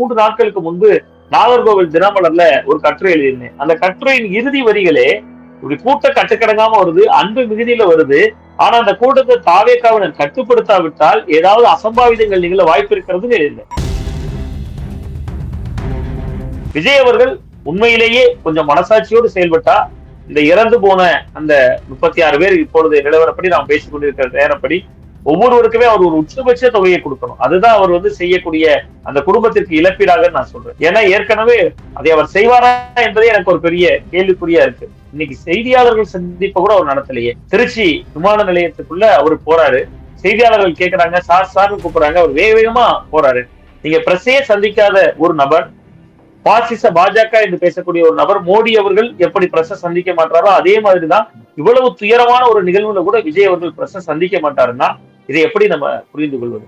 மூன்று நாட்களுக்கு முன்பு நாகர்கோவில் தினமலர்ல ஒரு கட்டுரை எழுதியிருந்தேன். அந்த கட்டுரையின் இறுதி வரிகளே இப்படி கூட்டம் கட்டுக்கடங்காம வருது அன்பு மிகுதியில வருது. ஆனா அந்த கூட்டத்தை தாவேக்காவினர் கட்டுப்படுத்தாவிட்டால் ஏதாவது அசம்பாவிதங்கள் நிகழ வாய்ப்பு இருக்கிறது எழுதினேன் விஜய் அவர்கள் உண்மையிலேயே கொஞ்சம் மனசாட்சியோடு செயல்பட்டா இந்த இறந்து போன அந்த முப்பத்தி ஆறு பேர் இப்பொழுது நிலவரப்படி நாம் பேசிக் கொண்டிருக்கிற நேரப்படி ஒவ்வொருவருக்குமே அவர் ஒரு உச்சபட்ச தொகையை கொடுக்கணும். அதுதான் அவர் வந்து செய்யக்கூடிய அந்த குடும்பத்திற்கு இழப்பீடாக நான் சொல்றேன். ஏன்னா ஏற்கனவே அதை அவர் செய்வாரா என்பதே எனக்கு ஒரு பெரிய கேள்விக்குறியா இருக்கு. இன்னைக்கு செய்தியாளர்கள் சந்திப்ப கூட அவர் நடத்தலையே. திருச்சி விமான நிலையத்துக்குள்ள அவர் போறாரு. செய்தியாளர்கள் கேட்கிறாங்க சார் சார்னு கூப்பிடுறாங்க. அவர் வேக வேகமா போறாரு. நீங்க பிரசையே சந்திக்காத ஒரு நபர் பாசிச பாஜக என்று பேசக்கூடிய ஒரு நபர் மோடி அவர்கள் எப்படி பிரச சந்திக்க மாட்டாரோ அதே மாதிரிதான் இவ்வளவு துயரமான ஒரு நிகழ்வுல கூட விஜய் அவர்கள் பிரச சந்திக்க மாட்டாருன்னா இதை எப்படி நம்ம புரிந்து கொள்வது?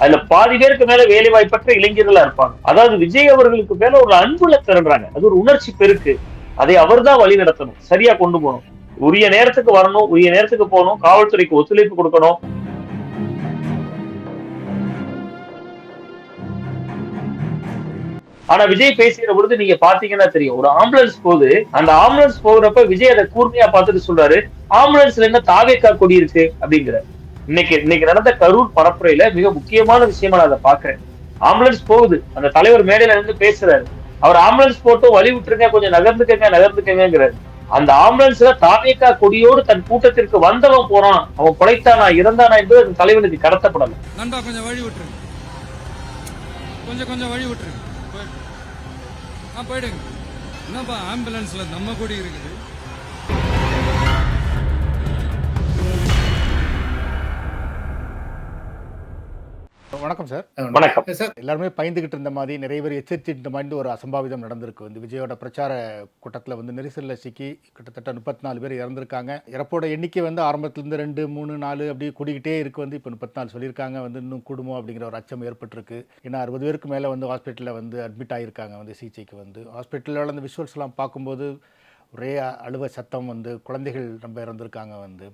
அதுல பாதி பேருக்கு மேல வேலை வாய்ப்பற்ற இளைஞர்களா இருப்பாங்க. அதாவது விஜய் அவர்களுக்கு மேல ஒரு அன்புல திரண்டுறாங்க அது ஒரு உணர்ச்சி பெருக்கு. அதை அவர்தான் வழி நடத்தணும். சரியா கொண்டு போகணும். உரிய நேரத்துக்கு வரணும் உரிய நேரத்துக்கு போகணும் காவல்துறைக்கு ஒத்துழைப்பு கொடுக்கணும். ஆனா விஜய் பேசுகிற பொழுது நீங்க பாத்தீங்கன்னா தெரியும். ஒரு ஆம்புலன்ஸ் போகுது. அந்த ஆம்புலன்ஸ் போகிறப்ப விஜய் அதை கூர்மையா பார்த்துட்டு சொல்றாரு. ஆம்புலன்ஸ்ல என்ன தாவேக்கா கொடி இருக்கு அப்படிங்கிற. இன்னைக்கு இன்னைக்கு நடந்த கரூர் பரப்புரையில மிக முக்கியமான விஷயமா நான் அதை பாக்குறேன் ஆம்புலன்ஸ் போகுது. அந்த தலைவர் மேடையில இருந்து பேசுறாரு. அவர் ஆம்புலன்ஸ் போட்டு வழி விட்டுருங்க கொஞ்சம் நகர்ந்துக்கங்க நகர்ந்துக்கங்கிறாரு அந்த ஆம்புலன்ஸ்ல தாவேக்கா கொடியோடு தன் கூட்டத்திற்கு வந்தவன் போறான். அவன் குலைத்தானா இறந்தானா என்பது அந்த தலைவனுக்கு கடத்தப்படல. நண்பா கொஞ்சம் வழி விட்டுருங்க. கொஞ்சம் கொஞ்சம் வழி விட்டுருங்க. ஆ போயிடுங்க. என்னப்பா ஆம்புலன்ஸ்ல நம்ம கூட இருக்குது. வணக்கம். சார். வணக்கம். சார் எல்லாருமே பயந்துகிட்டு இருந்த மாதிரி நிறைய பேர் எச்சரிச்சுட்டு மாதிரி ஒரு அசம்பாவிதம் நடந்திருக்கு. வந்து விஜயோட பிரச்சார கூட்டத்தில் வந்து நெரிசலில் சிக்கி கிட்டத்தட்ட முப்பத்தி நாலு பேர் இறந்திருக்காங்க. இறப்போட எண்ணிக்கை வந்து ஆரம்பத்துலேருந்து ரெண்டு மூணு நாலு அப்படி கூடிக்கிட்டே இருக்கு. வந்து இப்போ முப்பத்தி நாலு சொல்லியிருக்காங்க. வந்து இன்னும் கூடுமோ அப்படிங்கிற ஒரு அச்சம் ஏற்பட்டிருக்கு. ஏன்னா அறுபது பேருக்கு மேலே வந்து ஹாஸ்பிட்டலில் வந்து அட்மிட் ஆகியிருக்காங்க வந்து சிகிச்சைக்கு வந்து. ஹாஸ்பிட்டலில் அந்த விஷுவல்ஸ்லாம் பார்க்கும்போது ஒரே அழுவ சத்தம் வந்து குழந்தைகள் ரொம்ப இறந்திருக்காங்க வந்து.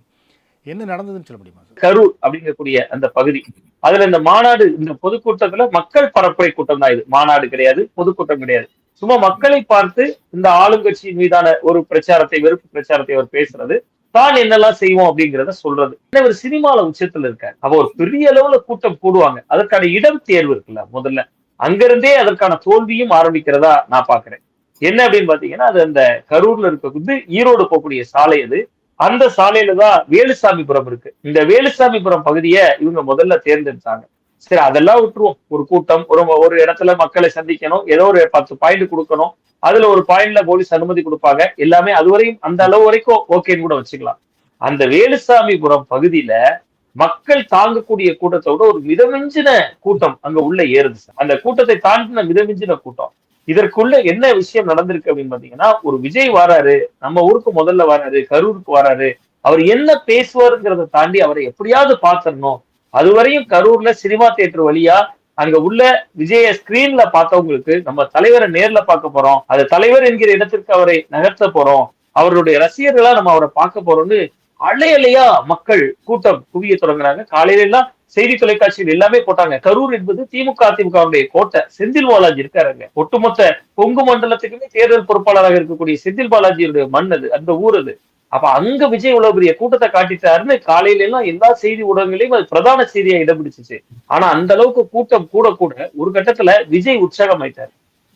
என்ன நடந்ததுன்னு சொல்ல முடியுமா கரூர் அப்படிங்கக்கூடிய அந்த பகுதி. அதுல இந்த மாநாடு இந்த பொதுக்கூட்டத்துல மக்கள் பரப்புரை கூட்டம் தான் இது. மாநாடு கிடையாது பொதுக்கூட்டம் கிடையாது. சும்மா மக்களை பார்த்து இந்த ஆளுங்கட்சியின் மீதான ஒரு பிரச்சாரத்தை வெறுப்பு பிரச்சாரத்தை அவர் பேசுறது. தான் என்னெல்லாம் செய்வோம் அப்படிங்கிறத சொல்றது. இவர் சினிமால உச்சத்துல இருக்காரு. அவ ஒரு பெரிய அளவுல கூட்டம் கூடுவாங்க. அதற்கான இடம் தேர்வு இருக்குல்ல முதல்ல. அங்கிருந்தே அதற்கான தோல்வியும் ஆரம்பிக்கிறதா நான் பாக்குறேன் என்ன அப்படின்னு பாத்தீங்கன்னா அது அந்த கரூர்ல இருக்கக்கூடிய ஈரோடு போகக்கூடிய சாலை அது. அந்த சாலையில தான் வேலுசாமிபுரம் இருக்கு. இந்த வேலுசாமிபுரம் பகுதியை இவங்க முதல்ல தேர்ந்தெடுத்தாங்க. சரி அதெல்லாம் விட்டுருவோம். ஒரு கூட்டம் ஒரு ஒரு இடத்துல மக்களை சந்திக்கணும். ஏதோ ஒரு பத்து பாயிண்ட் கொடுக்கணும். அதுல ஒரு பாயிண்ட்ல போலீஸ் அனுமதி கொடுப்பாங்க. எல்லாமே அதுவரையும் அந்த அளவு வரைக்கும் ஓகேன்னு கூட வச்சுக்கலாம். அந்த வேலுசாமிபுரம் பகுதியில மக்கள் தாங்கக்கூடிய கூட்டத்தோட ஒரு மிதமிஞ்சின கூட்டம் அங்க உள்ள ஏறுது சார். அந்த கூட்டத்தை தாண்டின மிதமிஞ்சின கூட்டம். இதற்குள்ள என்ன விஷயம் நடந்திருக்கு அப்படின்னு பாத்தீங்கன்னா ஒரு விஜய் வராரு நம்ம ஊருக்கு முதல்ல வராரு கரூருக்கு வராரு அவர் என்ன பேசுவாருங்கிறத தாண்டி அவரை எப்படியாவது பாத்திரணும் அதுவரையும் கரூர்ல சினிமா தியேட்டர் வழியா அங்க உள்ள விஜய ஸ்கிரீன்ல பார்த்தவங்களுக்கு நம்ம தலைவரை நேர்ல பார்க்க போறோம். அது தலைவர் என்கிற இடத்திற்கு அவரை நகர்த்த போறோம். அவருடைய ரசிகர்களா நம்ம அவரை பார்க்க போறோம்னு அலையலையா மக்கள் கூட்டம் குவிய தொடங்குறாங்க. காலையில எல்லாம் செய்தி தொலைக்காட்சியில் எல்லாமே போட்டாங்க. கரூர் என்பது திமுக அதிமுகவுடைய கோட்டை. செந்தில் பாலாஜி இருக்காருங்க ஒட்டுமொத்த கொங்கு மண்டலத்துக்குமே தேர்தல் பொறுப்பாளராக இருக்கக்கூடிய செந்தில் பாலாஜியுடைய மண் அது அந்த ஊர் அது. அப்ப அங்க விஜய் இவ்வளவு பெரிய கூட்டத்தை காட்டிட்டாருன்னு காலையில எல்லாம் எல்லா செய்தி ஊடகங்களையும் அது பிரதான செய்தியா இடம் பிடிச்சிச்சு ஆனா அந்த அளவுக்கு கூட்டம் கூட கூட ஒரு கட்டத்துல விஜய் உற்சாகம் ஆயிட்டாரு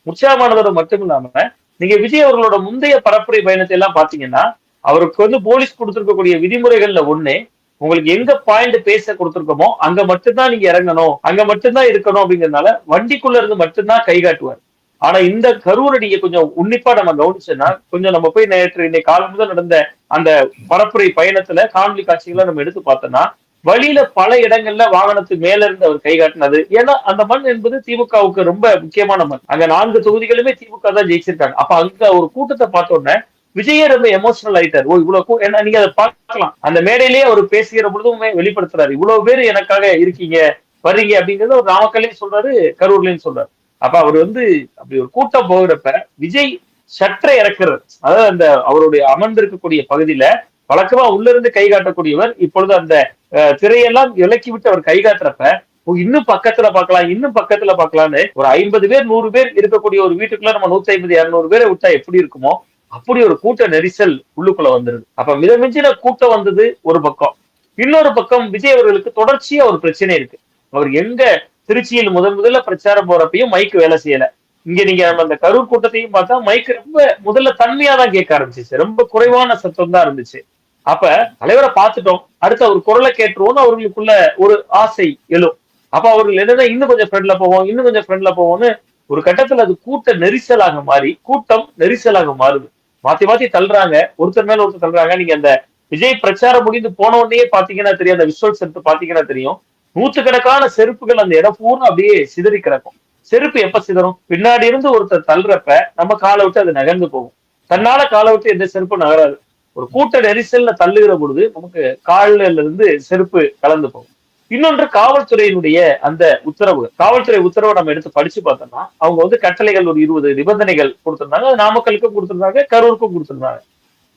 உற்சாகமானதோட மட்டும் இல்லாம நீங்க விஜய் அவர்களோட முந்தைய பரப்புரை பயணத்தை எல்லாம் பாத்தீங்கன்னா அவருக்கு வந்து போலீஸ் கொடுத்திருக்கக்கூடிய விதிமுறைகள்ல ஒண்ணு உங்களுக்கு எங்க பாயிண்ட் பேச கொடுத்துருக்கோமோ அங்க மட்டும்தான் நீங்க இறங்கணும் அங்க மட்டும்தான் இருக்கணும் அப்படிங்கறதுனால வண்டிக்குள்ள இருந்து மட்டும்தான் கை காட்டுவார். ஆனா இந்த கரூரை நீங்க கொஞ்சம் உன்னிப்பா நம்ம கவனிச்சோம்னா கொஞ்சம் நம்ம போய் நேற்று இன்னைக்கு காலம் முதல் நடந்த அந்த பரப்புரை பயணத்துல காணொலி காட்சிகளை நம்ம எடுத்து பார்த்தோம்னா வழியில பல இடங்கள்ல வாகனத்து மேல இருந்து அவர் கை காட்டினது ஏன்னா அந்த மண் என்பது திமுகவுக்கு ரொம்ப முக்கியமான மண். அங்க நான்கு தொகுதிகளுமே திமுக தான் ஜெயிச்சிருக்காங்க. அப்ப அங்க ஒரு கூட்டத்தை பார்த்த உடனே விஜயே ரொம்ப எமோஷனல் ஆயிட்டார். ஓ இவ்வளவு ஏன்னா நீங்க அதை பார்க்கலாம். அந்த மேடையிலேயே அவர் பேசுகிற பொழுதுமே வெளிப்படுத்துறாரு. இவ்வளவு பேர் எனக்காக இருக்கீங்க வர்றீங்க அப்படிங்கறத ஒரு நாமக்கல்லையும் சொல்றாரு கரூர்லயும் சொல்றாரு. அப்ப அவர் வந்து அப்படி ஒரு கூட்டம் போகிறப்ப விஜய் சற்றை இறக்குறது அதாவது அந்த அவருடைய அமர்ந்திருக்கக்கூடிய பகுதியில வழக்கமா உள்ள இருந்து கை காட்டக்கூடியவர் இப்பொழுது அந்த திரையெல்லாம் இலக்கி விட்டு அவர் கை காட்டுறப்ப ஓ, இன்னும் பக்கத்துல பாக்கலாம் இன்னும் பக்கத்துல பாக்கலாம்னு ஒரு ஐம்பது பேர் நூறு பேர் இருக்கக்கூடிய ஒரு வீட்டுக்குள்ள நம்ம நூத்தி ஐம்பது இருநூறு பேரை விட்டா எப்படி இருக்குமோ அப்படி ஒரு கூட்ட நெரிசல் உள்ளுக்குள்ள வந்துருது. அப்ப மிதமிஞ்சின கூட்டம் வந்தது ஒரு பக்கம். இன்னொரு பக்கம் விஜய் அவர்களுக்கு தொடர்ச்சியா ஒரு பிரச்சனை இருக்கு. அவர் எங்க திருச்சியில் முதன் முதல்ல பிரச்சாரம் போறப்பையும் மைக் வேலை செய்யல. இங்க நீங்க நம்ம அந்த கரூர் கூட்டத்தையும் பார்த்தா மைக் ரொம்ப முதல்ல தன்மையா தான் கேட்க ஆரம்பிச்சிச்சு. ரொம்ப குறைவான சத்தம் தான் இருந்துச்சு. அப்ப தலைவரை பார்த்துட்டோம். அடுத்து அவர் குரலை கேட்டுருவோம்னு அவர்களுக்குள்ள ஒரு ஆசை எழும். அப்ப அவர்கள் என்னன்னா இன்னும் கொஞ்சம் ஃப்ரெண்ட்ல போவோம் இன்னும் கொஞ்சம் ஃப்ரெண்ட்ல போவோம்னு ஒரு கட்டத்துல அது கூட்ட நெரிசலாக மாறி கூட்டம் நெரிசலாக மாறுது. மாத்தி மாத்தி தள்ளுறாங்க. ஒருத்தர் மேல ஒருத்தர் தள்ளுறாங்க. நீங்க அந்த விஜய் பிரச்சாரம் முடிந்து போன உடனே பாத்தீங்கன்னா தெரியும். அந்த விஷுவல்ஸ் எடுத்து பாத்தீங்கன்னா தெரியும். நூத்துக்கணக்கான செருப்புகள் அந்த இடம் பூரா அப்படியே சிதறி கிடக்கும். செருப்பு எப்ப சிதறும்? பின்னாடி இருந்து ஒருத்தர் தள்ளுறப்ப நம்ம காலை விட்டு அது நகர்ந்து போகும். தன்னால காலை விட்டு எந்த செருப்பும் நகராது. ஒரு கூட்ட நெரிசல்ல தள்ளுகிற பொழுது நமக்கு கால்ல இருந்து செருப்பு கலந்து போகும். இன்னொன்று காவல்துறையினுடைய அந்த உத்தரவு. காவல்துறை உத்தரவை நம்ம எடுத்து படிச்சு பார்த்தோம்னா அவங்க வந்து கட்டளைகள் ஒரு இருபது நிபந்தனைகள் கொடுத்திருந்தாங்க. அது நாமக்கலுக்கும் கொடுத்திருந்தாங்க கரூருக்கும் கொடுத்திருந்தாங்க.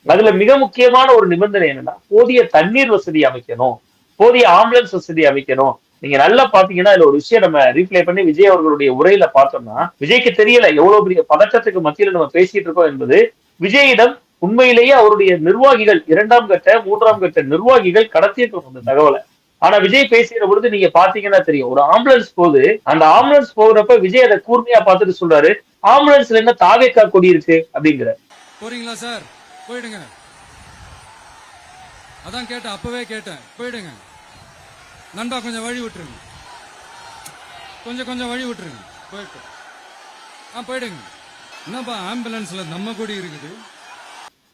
அதுல மிக முக்கியமான ஒரு நிபந்தனை என்னன்னா போதிய தண்ணீர் வசதி அமைக்கணும். போதிய ஆம்புலன்ஸ் வசதி அமைக்கணும். நீங்க நல்லா பாத்தீங்கன்னா இதுல ஒரு விஷயம் நம்ம ரீப்ளை பண்ணி விஜய் அவர்களுடைய உரையில பார்த்தோம்னா விஜய்க்கு தெரியல எவ்வளவு பெரிய பதற்றத்துக்கு மத்தியில நம்ம பேசிட்டு இருக்கோம் என்பது விஜயிடம் உண்மையிலேயே அவருடைய நிர்வாகிகள் இரண்டாம் கட்ட மூன்றாம் கட்ட நிர்வாகிகள் கடத்தியிருக்கணும் அந்த தகவலை ஆனா விஜய் பேசுகிற பொழுது நீங்க பாத்தீங்கன்னா தெரியும். ஒரு ஆம்புலன்ஸ் போகுது. அந்த ஆம்புலன்ஸ் போகிறப்ப விஜய் அதை கூர்மையா பார்த்துட்டு சொல்றாரு. ஆம்புலன்ஸ்ல என்ன தாவேக்கா கொடி இருக்கு அப்படிங்கிற. போறீங்களா சார்? போயிடுங்க. அதான் கேட்டேன் அப்பவே கேட்டேன். போயிடுங்க. நண்பா கொஞ்சம் வழி விட்டுருங்க. கொஞ்சம் கொஞ்சம் வழி விட்டுருங்க. போயிட்டு. ஆ போயிடுங்க. என்னப்பா ஆம்புலன்ஸ்ல நம்ம கொடி இருக்குது?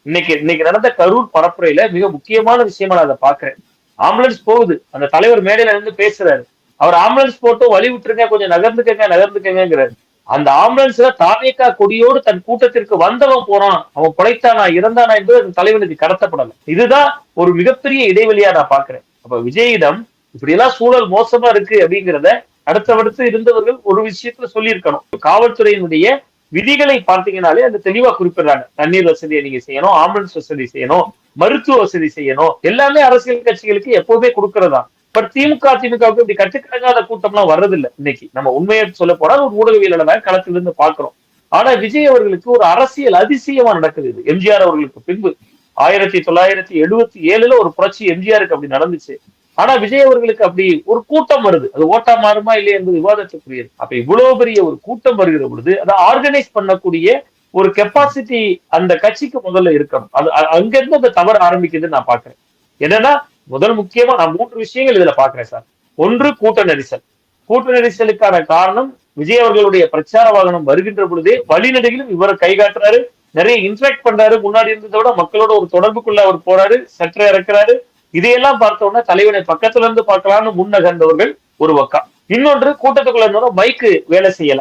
இன்னைக்கு இன்னைக்கு நடந்த கரூர் பரப்புரையில மிக முக்கியமான விஷயமா நான் அதை பாக்குறேன் ஆம்புலன்ஸ் போகுது. அந்த தலைவர் மேடையில இருந்து பேசுறாரு. அவர் ஆம்புலன்ஸ் போட்டு வழி விட்டுருங்க கொஞ்சம் நகர்ந்துக்கங்க நகர்ந்துக்கங்கிறாரு அந்த ஆம்புலன்ஸ்ல தாவேக்கா கொடியோடு தன் கூட்டத்திற்கு வந்தவன் போறான் அவன் பிழைத்தானா இறந்தானா என்பது அந்த தலைவனுக்கு கடத்தப்படல. இதுதான் ஒரு மிகப்பெரிய இடைவெளியா நான் பாக்குறேன் அப்ப விஜயிடம் இப்படி எல்லாம் சூழல் மோசமா இருக்கு அப்படிங்கிறத அடுத்தடுத்து இருந்தவர்கள் ஒரு விஷயத்துல சொல்லியிருக்கணும். காவல்துறையினுடைய விதிகளை பார்த்தீங்கன்னாலே அந்த தெளிவா குறிப்பிடுறாங்க. தண்ணீர் வசதியை நீங்க செய்யணும் ஆம்புலன்ஸ் வசதி செய்யணும் மருத்துவ வசதி செய்யணும். எல்லாமே அரசியல் கட்சிகளுக்கு எப்பவுமே கொடுக்கறதா? பட் திமுக திமுகவுக்கு இப்படி கட்டுக்கடங்காத கூட்டம்லாம் வர்றதில்லை இன்னைக்கு. நம்ம உண்மையை சொல்ல போனா ஒரு ஊடகவியலாளர் களத்துல இருந்து பாக்குறோம் ஆனா விஜய் அவர்களுக்கு ஒரு அரசியல் அதிசயமா நடக்குது இது. எம்ஜிஆர் அவர்களுக்கு பின்பு. ஆயிரத்தி தொள்ளாயிரத்தி எழுபத்தி ஏழுல ஒரு புரட்சி எம்ஜிஆருக்கு அப்படி நடந்துச்சு. ஆனா விஜய் அவர்களுக்கு அப்படி ஒரு கூட்டம் வருது. அது ஓட்டா மாறுமா இல்லையா என்பது விவாதத்துக்குரியது. அப்ப இவ்வளவு பெரிய ஒரு கூட்டம் வருகிற பொழுது அதை ஆர்கனைஸ் பண்ணக்கூடிய ஒரு கெப்பாசிட்டி அந்த கட்சிக்கு முதல்ல இருக்கணும். அது அங்கிருந்து அந்த தவறு ஆரம்பிக்குதுன்னு நான் பாக்குறேன் என்னன்னா முதல் முக்கியமா நான் மூன்று விஷயங்கள் இதுல பாக்குறேன் சார். ஒன்று கூட்ட நெரிசல். கூட்ட நெரிசலுக்கான காரணம் விஜய் அவர்களுடைய பிரச்சார வாகனம் வருகின்ற பொழுதே வழிநெடுகிலும் இவரை கை காட்டுறாரு. நிறைய இன்ட்ராக்ட் பண்றாரு. முன்னாடி இருந்ததை விட மக்களோட ஒரு தொடர்புக்குள்ள அவர் போறாரு சற்று இறக்குறாரு. இதையெல்லாம் பார்த்தோம்னா தலைவனை பக்கத்துல இருந்து பார்க்கலாம்னு முன்னகர்ந்தவர்கள் ஒரு பக்கம். இன்னொன்று கூட்டத்துக்குள்ள மைக்கு வேலை செய்யல.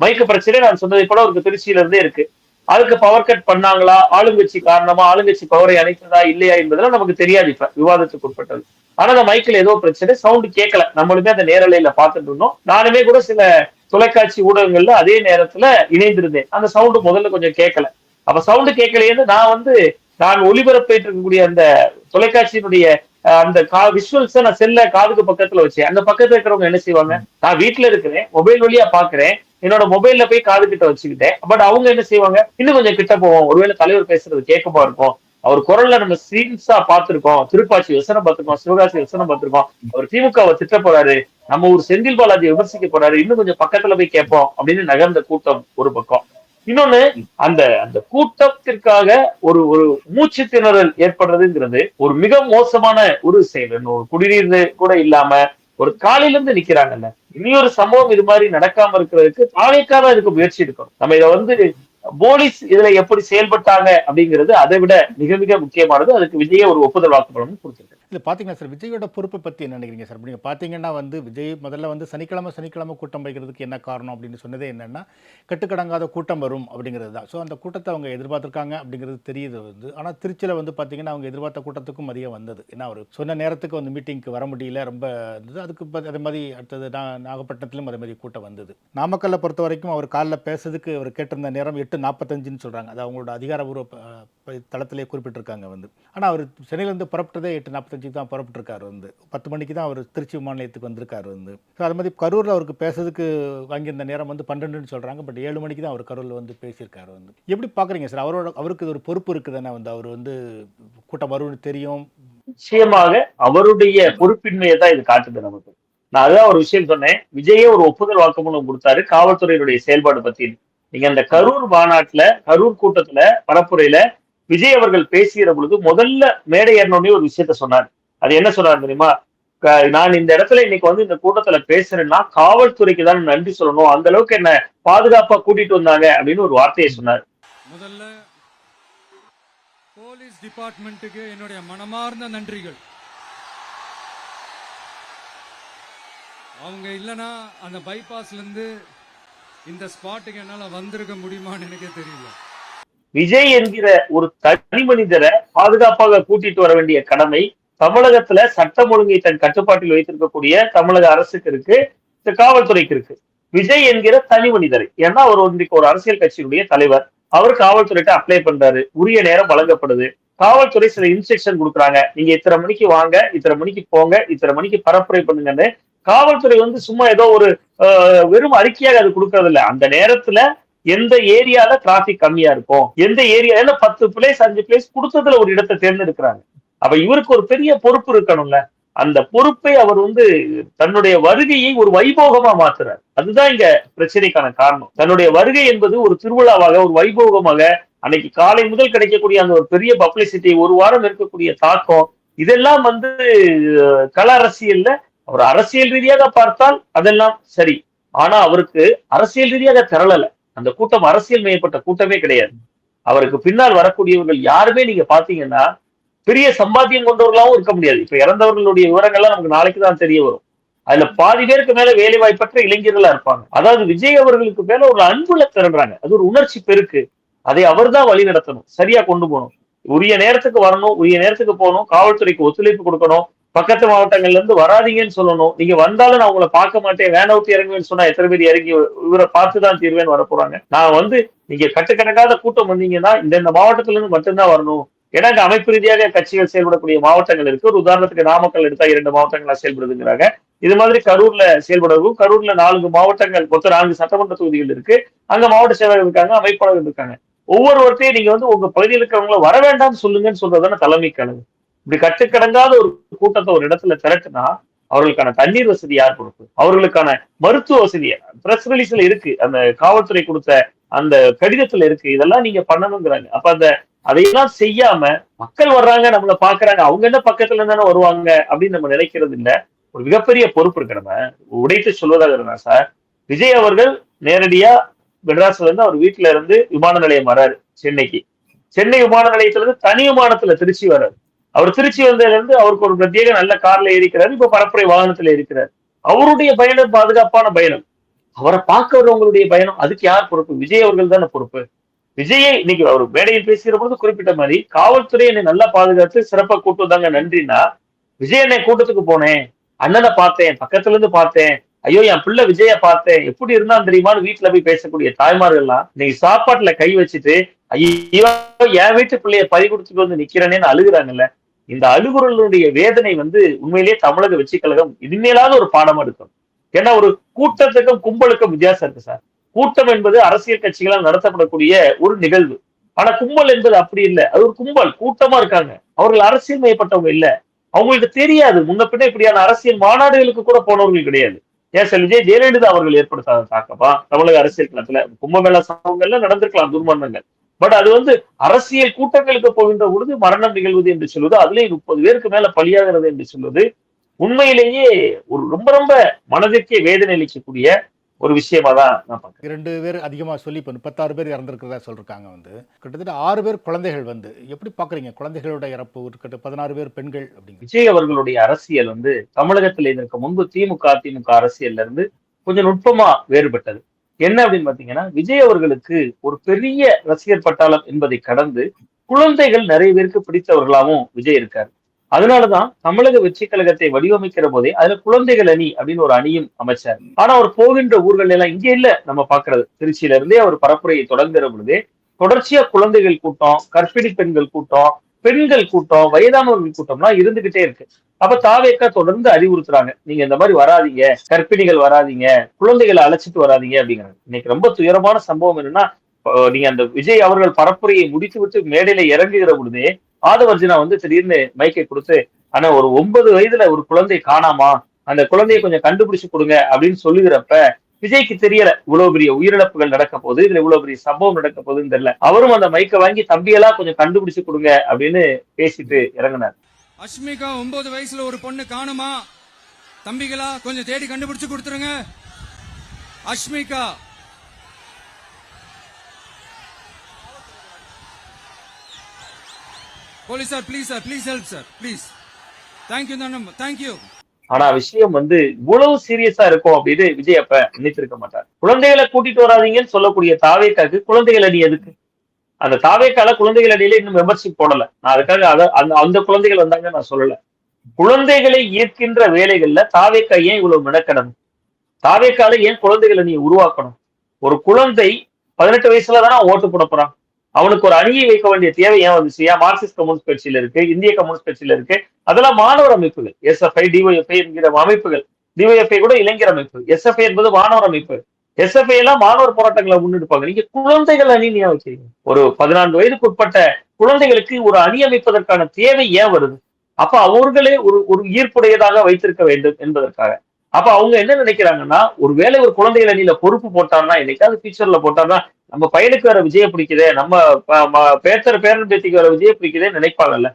மைக்கு பிரச்சனை நான் சொன்னதை போல அவருக்கு திருச்சியில இருந்தே இருக்கு. அதுக்கு பவர் கட் பண்ணாங்களா? ஆளுங்கட்சி காரணமா ஆளுங்கட்சி பவரை அணைத்ததா இல்லையா என்பதெல்லாம் நமக்கு தெரியாது இப்ப விவாதத்துக்கு உட்பட்டது. ஆனா அந்த மைக்ல ஏதோ பிரச்சனை சவுண்ட் கேட்கல. நம்மளுமே அந்த நேரலையில பாத்துட்டு இருந்தோம். நானுமே கூட சில தொலைக்காட்சி ஊடகங்கள்ல அதே நேரத்துல இணைந்திருந்தேன். அந்த சவுண்ட் முதல்ல கொஞ்சம் கேட்கல. அப்ப சவுண்டு கேட்கலையேன்னு நான் வந்து நான் ஒளிபரப்பிட்டு இருக்கக்கூடிய அந்த தொலைக்காட்சியினுடைய அந்த கா விஷுவல்ஸ நான் செல்ல காதுக்கு பக்கத்துல வச்சேன். அந்த பக்கத்துல இருக்கிறவங்க என்ன செய்வாங்க? நான் வீட்டுல இருக்கிறேன் மொபைல் வழியா பாக்குறேன் என்னோட மொபைல்ல போய் காது கிட்ட வச்சுக்கிட்டேன். பட் அவங்க என்ன செய்வாங்க? இன்னும் கொஞ்சம் கிட்ட போவோம். ஒருவேளை தலைவர் பேசுறது கேட்கமா இருக்கும்? அவர் குரல்ல நம்ம சீன்ஸா பாத்திருக்கோம் திருப்பாச்சி வசனம் பார்த்திருக்கோம். சிவகாசி வசனம் பார்த்திருக்கோம். அவர் திமுகவை திட்ட போறாரு. நம்ம ஒரு செந்தில் பாலாஜி விமர்சிக்க போறாரு. இன்னும் கொஞ்சம் பக்கத்துல போய் கேட்போம் அப்படின்னு நகர்ந்த கூட்டம் ஒரு பக்கம். இன்னொன்னு அந்த அந்த கூட்டத்திற்காக ஒரு ஒரு மூச்சு திணறல் ஏற்படுறதுங்கிறது ஒரு மிக மோசமான ஒரு செயல். ஒரு குடிநீர் கூட இல்லாம ஒரு காலையில இருந்து நிக்கிறாங்கல்ல. இனி ஒரு சம்பவம் இது மாதிரி நடக்காம இருக்கிறதுக்கு தாவேக்காக இதுக்கு முயற்சி எடுக்கணும். நம்ம இதை வந்து போலீஸ் இதுல எப்படி செயல்பட்டாங்க அப்படிங்கிறது அதை விட மிக மிக முக்கியமானது. அதுக்கு விஜய ஒரு ஒப்புதல் வாக்குமூலம் கொடுத்திருக்காரு இல்ல பாத்தீங்கன்னா சார்? விஜயோட பொறுப்பை பத்தி என்ன நினைக்கிறீங்க சார்? நீங்க பாத்தீங்கன்னா வந்து விஜய் முதல்ல வந்து சனிக்கிழமை சனிக்கிழமை கூட்டம் வைக்கிறதுக்கு என்ன காரணம் அப்படின்னு சொன்னதே என்னன்னா கட்டுக்கடங்காத கூட்டம் வரும் அப்படிங்கிறது தான். ஸோ அந்த கூட்டத்தை அவங்க எதிர்பார்த்திருக்காங்க அப்படிங்கிறது தெரியுது வந்து. ஆனால் திருச்சியில் வந்து பார்த்தீங்கன்னா அவங்க எதிர்பார்த்த கூட்டத்துக்கும் மதியம் வந்தது. ஏன்னா அவர் சொன்ன நேரத்துக்கு வந்து மீட்டிங்க்கு வர முடியல ரொம்ப இருந்தது. அதுக்கு அதே மாதிரி அடுத்தது நாகப்பட்டினத்திலும் அதே மாதிரி கூட்டம் வந்தது. நாமக்கல்லை பொறுத்த வரைக்கும் அவர் காலில் பேசுறதுக்கு அவர் கேட்டிருந்த நேரம் எட்டு எட்டு நாற்பத்தஞ்சுன்னு சொல்கிறாங்க அது அவங்களோட அதிகாரபூர்வ தளத்திலே குறிப்பிட்டிருக்காங்க வந்து. ஆனால் அவர் சென்னையிலேருந்து புறப்பட்டதே எட்டு நாற்பத்தஞ்சுக்கு தான் புறப்பட்டிருக்காரு வந்து. பத்து மணிக்கு தான் அவர் திருச்சி விமான நிலையத்துக்கு வந்திருக்காரு வந்து. ஸோ அது மாதிரி கரூரில் அவருக்கு பேசுறதுக்கு வாங்கியிருந்த நேரம் வந்து பன்னெண்டுன்னு சொல்கிறாங்க பட் ஏழு மணிக்கு தான் அவர் கரூரில் வந்து பேசியிருக்காரு வந்து. எப்படி பார்க்குறீங்க சார்? அவரோட அவருக்கு ஒரு பொறுப்பு இருக்குதானே வந்து? அவர் வந்து கூட்டம் வரும்னு தெரியும். நிச்சயமாக அவருடைய பொறுப்பின்மையை தான் இது காட்டுது நமக்கு. நான் அதான் ஒரு விஷயம் சொன்னேன். விஜயே ஒரு ஒப்புதல் வாக்குமூலம் கொடுத்தாரு. காவல்துறையினுடைய செயல்பாடு பத்தி நீங்க அந்த கரூர் மாநாட்டுல கரூர் கூட்டத்துல பரப்புரையில விஜய் அவர்கள் பேசுகிற பொழுது முதல்ல மேடை ஏறணும்னே ஒரு விஷயத்த சொன்னார். அது என்ன சொன்னார் தெரியுமா? நான் இந்த இடத்துல இன்னைக்கு வந்து இந்த கூட்டத்துல பேசுறேன்னா காவல்துறைக்கு தான் நன்றி சொல்லணும். அந்த அளவுக்கு என்ன பாதுகாப்பா கூட்டிட்டு வந்தாங்க அப்படின்னு ஒரு வார்த்தையை சொன்னார். முதல்ல போலீஸ் டிபார்ட்மெண்ட்டுக்கு என்னுடைய மனமார்ந்த நன்றிகள். அவங்க இல்லைன்னா அந்த பைபாஸ்ல இருந்து இந்த ஸ்பாட்டுக்கு என்னால வந்திருக்க முடியுமான்னு எனக்கே தெரியல. விஜய் என்கிற ஒரு தனி மனிதரை பாதுகாப்பாக கூட்டிட்டு வர வேண்டிய கடமை தமிழகத்துல சட்டம் ஒழுங்கை தன் கட்டுப்பாட்டில் வைத்திருக்கக்கூடிய தமிழக அரசுக்கு இருக்கு இந்த காவல்துறைக்கு இருக்கு. விஜய் என்கிற தனி மனிதர் ஏன்னா அவர் இன்றைக்கு ஒரு அரசியல் கட்சியினுடைய தலைவர் அவர் காவல்துறையிட்ட அப்ளை பண்றாரு உரிய நேரம் வழங்கப்படுது. காவல்துறை சில இன்ஸ்ட்ரக்ஷன் கொடுக்குறாங்க. நீங்க இத்தனை மணிக்கு வாங்க இத்தனை மணிக்கு போங்க இத்தனை மணிக்கு பரப்புரை பண்ணுங்கன்னு காவல்துறை வந்து சும்மா ஏதோ ஒரு ஆஹ், வெறும் அறிக்கையாக அது கொடுக்கறது இல்லை அந்த நேரத்துல எந்த ஏரியால டிராபிக் கம்மியா இருக்கும் எந்த ஏரியா ஏன்னா பத்து பிளேஸ் அஞ்சு பிளேஸ் கொடுத்ததுல ஒரு இடத்தை தேர்ந்தெடுக்கிறாங்க. அப்ப இவருக்கு ஒரு பெரிய பொறுப்பு இருக்கணும்ல. அந்த பொறுப்பை அவர் வந்து தன்னுடைய வருகையை ஒரு வைபோகமா மாத்துறார். அதுதான் இங்க பிரச்சனைக்கான காரணம். தன்னுடைய வருகை என்பது ஒரு திருவிழாவாக ஒரு வைபோகமாக அன்னைக்கு காலை முதல் கிடைக்கக்கூடிய அந்த ஒரு பெரிய பப்ளிசிட்டி ஒரு வாரம் இருக்கக்கூடிய தாக்கம் இதெல்லாம் வந்து கல கள அரசியல்ல அவர் அரசியல் ரீதியாக பார்த்தால் அதெல்லாம் சரி. ஆனா அவருக்கு அரசியல் ரீதியாக திரளல. அந்த கூட்டம் அரசியல் மேற்பட்ட கூட்டமே கிடையாது. அவருக்கு பின்னால் வரக்கூடியவர்கள் யாருமே நீங்க பாத்தீங்கன்னா பெரிய சம்பாத்தியம் கொண்டவர்களாவும் இருக்க முடியாது. இப்ப இறந்தவர்களுடைய விவரங்கள்லாம் நமக்கு நாளைக்கு தான் தெரிய வரும். அதுல பாதி பேருக்கு மேல வேலை வாய்ப்பற்ற இளைஞர்களா இருப்பாங்க. அதாவது விஜய் அவர்களுக்கு மேல ஒரு அன்புல திரண்டுறாங்க. அது ஒரு உணர்ச்சி பெருக்கு. அதை அவர்தான் வழி நடத்தணும். சரியா கொண்டு போகணும். உரிய நேரத்துக்கு வரணும். உரிய நேரத்துக்கு போகணும். காவல்துறைக்கு ஒத்துழைப்பு கொடுக்கணும். பக்கத்து மாவட்டங்கள்ல இருந்து வராதீங்கன்னு சொல்லணும். நீங்க வந்தாலும் நான் உங்களை பார்க்க மாட்டேன். வேன ஊத்தி இறங்குவேன்னு சொன்னா எத்தனை பேர் இறங்கி இவரை பார்த்து தான் தீர்வேன்னு வர போறாங்க நான் வந்து நீங்க கட்டுக்கணக்காத கூட்டம் வந்தீங்கன்னா இந்த மாவட்டத்துல இருந்து மட்டும்தான் வரணும். ஏன்னா அங்க அமைப்பு ரீதியாக கட்சிகள் செயல்படக்கூடிய மாவட்டங்கள் இருக்கு. ஒரு உதாரணத்துக்கு நாமக்கல் எடுத்தா இரண்டு மாவட்டங்களா செயல்படுதுங்கிறாங்க. இது மாதிரி கரூர்ல செயல்படவும் கரூர்ல நான்கு மாவட்டங்கள் மொத்தம் நான்கு சட்டமன்ற தொகுதிகள் இருக்கு. அங்க மாவட்ட செயலாளர் இருக்காங்க அமைப்பாளர்கள் இருக்காங்க. ஒவ்வொருவர்த்தையும் நீங்க வந்து உங்க பகுதியில் இருக்கிறவங்கள வர வேண்டாம்னு சொல்லுங்கன்னு சொல்றதுதானே தலைமை கழகம். இப்படி கட்டுக்கடங்காத ஒரு கூட்டத்தை ஒரு இடத்துல திரட்டுனா அவர்களுக்கான தண்ணீர் வசதி யார் பொறுப்பு அவர்களுக்கான மருத்துவ வசதி பிரஸ் ரிலீஸ்ல இருக்கு. அந்த காவல்துறை கொடுத்த அந்த கடிதத்துல இருக்கு. இதெல்லாம் நீங்க பண்ணணுங்கிறாங்க. அப்ப அந்த அதையெல்லாம் செய்யாம மக்கள் வர்றாங்க நம்மளை பாக்குறாங்க அவங்க என்ன பக்கத்துல இருந்தானே வருவாங்க அப்படின்னு நம்ம நினைக்கிறது இல்ல. ஒரு மிகப்பெரிய பொறுப்பு இருக்கு நம்ம. உடைத்து சொல்வதாக இருந்தா சார் விஜய் அவர்கள் நேரடியா மெட்ராஸ்ல இருந்து அவர் வீட்டுல இருந்து விமான நிலையம் வராரு சென்னைக்கு. சென்னை விமான நிலையத்துல இருந்து தனி விமானத்துல திருச்சி வராரு அவர் திருச்சி வந்ததுல இருந்து அவருக்கு ஒரு பிரத்யேக நல்ல கார்ல இருக்கிறாரு இப்ப பரப்புரை வாகனத்துல இருக்கிறார் அவருடைய பயணம் பாதுகாப்பான பயணம். அவரை பார்க்க வரவங்களுடைய பயணம். அதுக்கு யார் பொறுப்பு? விஜய் அவர்கள் தானே பொறுப்பு. விஜயை இன்னைக்கு அவர் மேடையில் பேசுகிற பொழுது குறிப்பிட்ட மாதிரி காவல்துறை என்னை நல்லா பாதுகாத்து சிறப்பா கூட்டு வந்தாங்க. நன்றினா விஜய் என்னை கூட்டத்துக்கு போனேன். அண்ணனை பார்த்தேன். பக்கத்துல இருந்து பார்த்தேன். ஐயோ என் பிள்ளை விஜய பார்த்தேன். எப்படி இருந்தான் தெரியுமான்னு வீட்டுல போய் பேசக்கூடிய தாய்மார்கள்லாம் இன்னைக்கு சாப்பாட்டுல கை வச்சுட்டு ஐயோ என் வீட்டு பிள்ளைய பறி கொடுத்துட்டு வந்து நிக்கிறேனேன்னு அழுகுறாங்கல்ல. இந்த அழுகுறலுடைய வேதனை வந்து உண்மையிலேயே தமிழக வெற்றி கழகம் இனிமேலாவது ஒரு பாடமா இருக்கும் ஏன்னா ஒரு கூட்டத்துக்கும் கும்பலுக்கும் வித்தியாசம் இருக்கு சார். கூட்டம் என்பது அரசியல் கட்சிகளால் நடத்தப்படக்கூடிய ஒரு நிகழ்வு. ஆனா கும்பல் என்பது அப்படி இல்லை. அது ஒரு கும்பல் கூட்டமா இருக்காங்க. அவர்கள் அரசியல் மையப்பட்டவங்க இல்ல. அவங்களுக்கு தெரியாது. முன்ன பின்ன இப்படியான அரசியல் மாநாடுகளுக்கு கூட போனவர்கள் கிடையாது. ஏன் சார் விஜய் ஜெயலலிதா அவர்கள் ஏற்படுத்தாத தாக்கமா? தமிழக அரசியல் களத்துல கும்பமேளா சம்பவங்கள்ல நடந்திருக்கலாம் துர்மரணங்கள். பட் அது வந்து அரசியல் கூட்டங்களுக்கு போகின்ற பொழுது மரணம் நிகழ்வது என்று சொல்வது அதுலயும் முப்பது பேருக்கு மேல பலியாகிறது என்று சொல்வது உண்மையிலேயே ஒரு ரொம்ப ரொம்ப மனதிற்கே வேதனை அளிக்கக்கூடிய ஒரு விஷயமா தான் நான் பார்க்கிறேன். இரண்டு பேர் அதிகமாக சொல்லி இப்போ முப்பத்தாறு பேர் இறந்துருக்கிறதா சொல்லியிருக்காங்க வந்து. கிட்டத்தட்ட ஆறு பேர் குழந்தைகள் வந்து. எப்படி பார்க்குறீங்க? குழந்தைகளோட இறப்பு இருக்கட்டும் பதினாறு பேர் பெண்கள் அப்படிங்க விஜய் அவர்களுடைய அரசியல் வந்து தமிழகத்தில் இதற்கு முன்பு திமுக அதிமுக அரசியல்ல இருந்து கொஞ்சம் நுட்பமா வேறுபட்டது. என்ன அப்படின்னு பாத்தீங்கன்னா விஜய் அவர்களுக்கு ஒரு பெரிய ரசிகர் பட்டாளம் என்பதை கடந்து குழந்தைகள் நிறைய பேருக்கு பிடித்தவர்களாகவும் விஜய் இருக்காரு. அதனாலதான் தமிழக வெற்றி கழகத்தை வடிவமைக்கிற போதே அதுல குழந்தைகள் அணி அப்படின்னு ஒரு அணியும் அமைச்சார். ஆனா அவர் போகின்ற ஊர்கள் எல்லாம் இங்கே இல்ல நம்ம பாக்குறது திருச்சியில இருந்தே அவர் பரப்புரையை தொடங்குற பொழுது தொடர்ச்சியா குழந்தைகள் கூட்டம் கர்ப்பிணி பெண்கள் கூட்டம் பெண்கள் கூட்டம் வயதானவர்கள் கூட்டம்லாம் இருந்துகிட்டே இருக்கு. அப்ப தாவேக்கா தொடர்ந்து அறிவுறுத்துறாங்க. நீங்க இந்த மாதிரி வராதீங்க கர்ப்பிணிகள் வராதீங்க குழந்தைகளை அழைச்சிட்டு வராதீங்க அப்படிங்கிறாங்க. இன்னைக்கு ரொம்ப துயரமான சம்பவம் என்னன்னா நீங்க அந்த விஜய் அவர்கள் பரப்புரையை முடித்து விட்டு மேடையில இறங்குகிற பொழுதே ஆதவர்ஜினா வந்து திடீர்னு மைக்கை கொடுத்து ஆனா ஒரு ஒன்பது வயதுல ஒரு குழந்தை காணாமா? அந்த குழந்தையை கொஞ்சம் கண்டுபிடிச்சு கொடுங்க அப்படின்னு சொல்லுகிறப்ப விஜய்க்கு தெரியல இவ்வளவு பெரிய உயிரிழப்புகள் நடக்க போது இதுல இவ்வளவு பெரிய சம்பவம் நடக்க போகுதுன்னு தெரியல. அவரும் அந்த மைக்கை வாங்கி தம்பியெல்லாம் கொஞ்சம் கண்டுபிடிச்சு கொடுங்க அப்படின்னு பேசிட்டு இறங்கினார். அஷ்மிகா ஒன்பது வயசுல ஒரு பொண்ணு காணுமா? தம்பிகளா கொஞ்சம் தேடி கண்டுபிடிச்சு கொடுத்துருங்க. Ashmika police sir please sir please help sir please thank you தான் தேங்க்யூ ஆனா விஷயம் வந்து இவ்வளவு சீரியஸா இருக்கும் அப்படின்னு விஜய் அப்ப நினைத்திருக்க மாட்டார். குழந்தைகளை கூட்டிட்டு வராதீங்கன்னு சொல்லக்கூடிய தாவேக்காக்கு குழந்தைகள் அணி எதுக்கு? அந்த தாவேக்கால குழந்தைகள் அணியில இன்னும் மெம்பர்ஷிப் போடல. நான் அதுக்காக அத அந்த அந்த குழந்தைகள் வந்தாங்க நான் சொல்லல. குழந்தைகளை ஈர்க்கின்ற வேலைகள்ல தாவேக்கா ஏன் இவ்வளவு மெனக்கடணும்? தாவேக்கால ஏன் குழந்தைகள் அணியை உருவாக்கணும்? ஒரு குழந்தை பதினெட்டு வயசுல தானே ஓட்டு போட போறான் அவனுக்கு ஒரு அணியை வைக்க வேண்டிய தேவை ஏன் வந்துச்சு? ஏன் மார்க்சிஸ்ட் கம்யூனிஸ்ட் கட்சியில இருக்கு இந்திய கம்யூனிஸ்ட் கட்சியில இருக்கு? அதெல்லாம் மாணவர் அமைப்புகள். எஸ்எஃப்ஐ டிஒஎஃப்ஐ என்கிற அமைப்புகள். டிஒஎஃப்ஐ கூட இளைஞர் அமைப்பு. எஸ்எஃப்ஐ என்பது மாணவர் அமைப்பு. எஸ்எஃப்ஐ எல்லாம் மாணவர் போராட்டங்களை முன்னெடுப்பாங்க. நீங்க குழந்தைகள் அணி ஏன் வைக்கிறீங்க? ஒரு பதினான்கு வயதுக்கு உட்பட்ட குழந்தைகளுக்கு ஒரு அணி அமைப்பதற்கான தேவை ஏன் வருது? அப்ப அவர்களே ஒரு ஒரு ஈர்ப்புடையதாக வைத்திருக்க வேண்டும் என்பதற்காக. அப்ப அவங்க என்ன நினைக்கிறாங்கன்னா ஒருவேளை ஒரு குழந்தைகள் அணியில பொறுப்பு போட்டார்னா என்னைக்காவது ஃபியூச்சர்ல போட்டார்னா நம்ம பையனுக்கு வர விஜய பிடிக்குதே நம்ம பேச்சர் பேரன் பேத்திக்கு வர விஜய பிடிக்குதே நினைப்பாங்கல்ல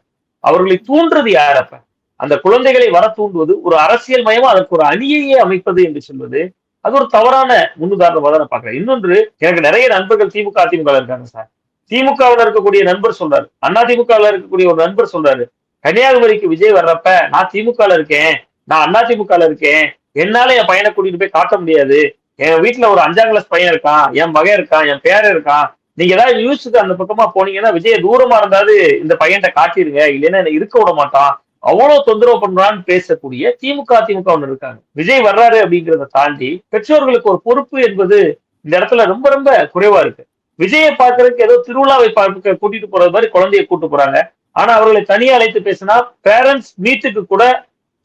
அவர்களை தூண்டுறது யார் அப்ப? அந்த குழந்தைகளை வர தூண்டுவது ஒரு அரசியல் மயமா அதற்கு ஒரு அணியையே அமைப்பது என்று சொல்வது அது ஒரு தவறான முன்னுதாரணமாக தான் நான் பாக்குறேன் இன்னொன்று எனக்கு நிறைய நண்பர்கள் திமுக அதிமுக இருக்காங்க சார். திமுகவில் இருக்கக்கூடிய நண்பர் சொல்றாரு. அண்ணா திமுகவில் இருக்கக்கூடிய ஒரு நண்பர் சொல்றாரு. கன்னியாகுமரிக்கு விஜய் வர்றப்ப நான் திமுகல இருக்கேன் நான் அண்ணா திமுகல இருக்கேன் என்னால என் பையனை கூட்டிட்டு போய் காட்ட முடியாது. என் வீட்டுல ஒரு அஞ்சாம் கிளாஸ் பையன் இருக்கான் என் மகன் இருக்கான் என் பேரன் இருக்கான். நீங்க ஏதாவது நியூஸுக்கு அந்த பக்கமா போனீங்கன்னா விஜய் தூரமா இருந்தாது இந்த பையன்கிட்ட காட்டிடுங்க இல்லைன்னா என்ன இருக்க விட மாட்டான். அவ்வளவு தொந்தரவு பண்றான்னு பேசக்கூடிய திமுக திமுக ஒண்ணு இருக்காங்க. விஜய் வர்றாரு அப்படிங்கிறத தாண்டி பெற்றோர்களுக்கு ஒரு பொறுப்பு என்பது இந்த இடத்துல ரொம்ப ரொம்ப குறைவா இருக்கு. விஜயை பார்க்கறதுக்கு ஏதோ திருவிழாவை பார்க்க கூட்டிட்டு போறது மாதிரி குழந்தைய கூட்டு போறாங்க. ஆனா அவர்களை தனியா அழைத்து பேசினா பேரண்ட்ஸ் மீட்டுக்கு கூட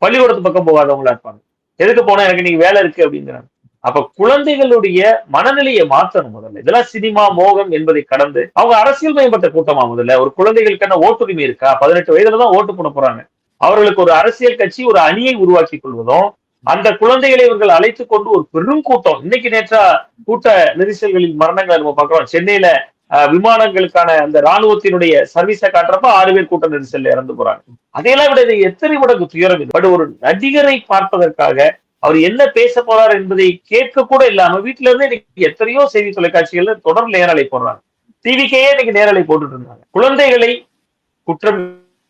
பள்ளிக்கூடத்து பக்கம் போகாதவங்களா இருப்பாங்க. எதுக்கு போனா எனக்கு நீங்க வேலை இருக்கு அப்படிங்கிறாங்க. அப்ப குழந்தைகளுடைய மனநிலையை மாற்றணும் முதல்ல. இதெல்லாம் சினிமா மோகம் என்பதை கடந்து அவங்க அரசியல் மயப்பட்ட கூட்டமா முதல்ல? ஒரு குழந்தைகளுக்கான ஓட்டுரிமை இருக்கா? பதினெட்டு வயதுல தான் ஓட்டு போட போறாங்க. அவர்களுக்கு ஒரு அரசியல் கட்சி ஒரு அணியை உருவாக்கி கொள்வதும் அந்த குழந்தைகளை இவர்கள் அழைத்து கொண்டு ஒரு பெரும் கூட்டம். இன்னைக்கு நேற்றா கூட்ட நெரிசல்களில் மரணங்களை நம்ம பார்க்கிறோம். சென்னையில விமானங்களுக்கான அந்த ராணுவத்தினுடைய சர்வீஸை காட்டுறப்ப ஆறு பேர் கூட்ட நெரிசல்ல இறந்து போறாங்க. அதையெல்லாம் விட இது எத்தனை மடங்கு துயரம் இது? பட் ஒரு நடிகரை பார்ப்பதற்காக அவர் என்ன பேச போறார் என்பதை கேட்க கூட இல்லாம வீட்டுல இருந்து இன்னைக்கு எத்தனையோ செய்தி தொலைக்காட்சிகள்ல தொடர் நேரலை போடுறாங்க. டிவிக்கே இன்னைக்கு நேரலை போட்டுட்டு இருந்தாங்க. குழந்தைகளை குற்றம்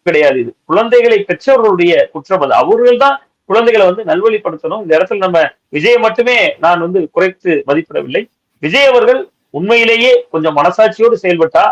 கிடையாது இது. குழந்தைகளை பெற்றவர்களுடைய குற்றம் அது. அவர்கள் தான் குழந்தைகளை வந்து நல்வழிப்படுத்தணும். இந்த இடத்துல நம்ம விஜயை மட்டுமே நான் வந்து குறைத்து மதிப்பிடவில்லை. விஜய் அவர்கள் உண்மையிலேயே கொஞ்சம் மனசாட்சியோடு செயல்பட்டா